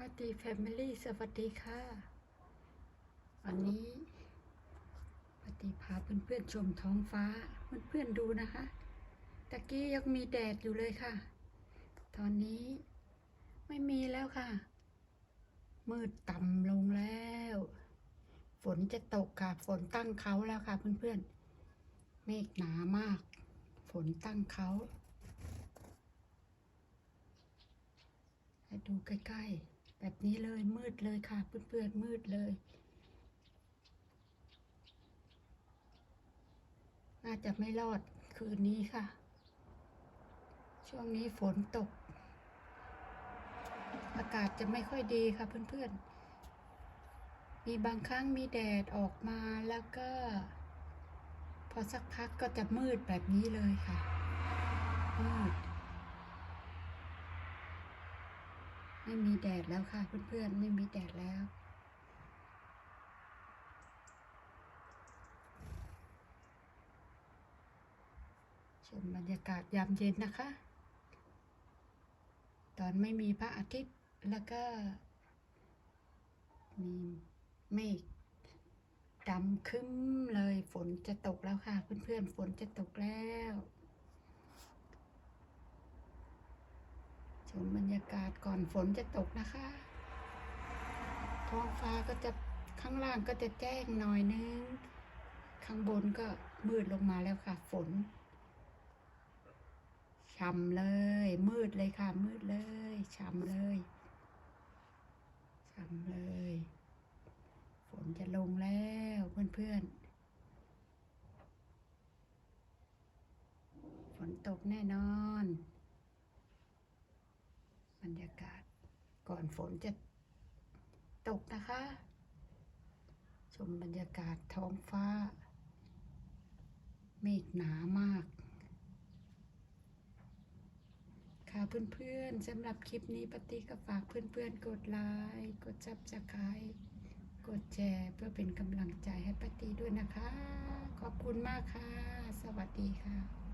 ปาตีแฟมิลี่สวัสดีค่ะ วันนี้ปาร์ตี้พาเพื่อนๆชมท้องฟ้าเพื่อนๆดูนะคะ ตะกี้ยังมีแดดอยู่เลยค่ะ ตอนนี้ไม่มีแล้วค่ะ มืดต่ำลงแล้ว ฝนจะตกค่ะ ฝนตั้งเขาแล้วค่ะ เพื่อนๆ เมฆหนามาก ฝนตั้งเขาให้ดูใกล้ๆ แบบนี้เลยมืดเลยค่ะเพื่อนๆมืดเลย น่าจะไม่รอดคืนนี้ค่ะ ช่วงนี้ฝนตก อากาศจะไม่ค่อยดีค่ะเพื่อนๆ มีบางครั้งมีแดดออกมาแล้วก็ พอสักพักก็จะมืดแบบนี้เลยค่ะ มืด ไม่มีแดดแล้วค่ะ เพื่อนๆ ไม่มีแดดแล้ว ชมบรรยากาศยามเย็นนะคะ ตอนไม่มีพระอาทิตย์แล้วก็ มีเมฆดำคึ้มเลยฝนจะตกแล้วค่ะ เพื่อนๆ ฝนจะตกแล้ว มบรรยากาศก่อนฝนจะตกนะคะ ท้องฟ้าก็จะข้างล่างก็จะแจ้งหน่อยนึง ข้างบนก็มืดลงมาแล้วค่ะ ฝนช่ำเลย มืดเลยค่ะ มืดเลยช่ำเลยช่ำเลย ฝนจะลงแล้วเพื่อนๆ ฝนตกแน่นอน รยากาศก่อนฝนจะตกนะคะ ชมบรรยากาศท้องฟ้า เมฆหนามาก ค่ะเพื่อนๆสำหรับคลิปนี้ปฏิก็ฝากเพื่อนๆ กดไลค์กดซับสไครต์กดแชร์เพื่อเป็นกำลังใจให้ปฏิด้วยนะคะ ขอบคุณมากค่ะ สวัสดีค่ะ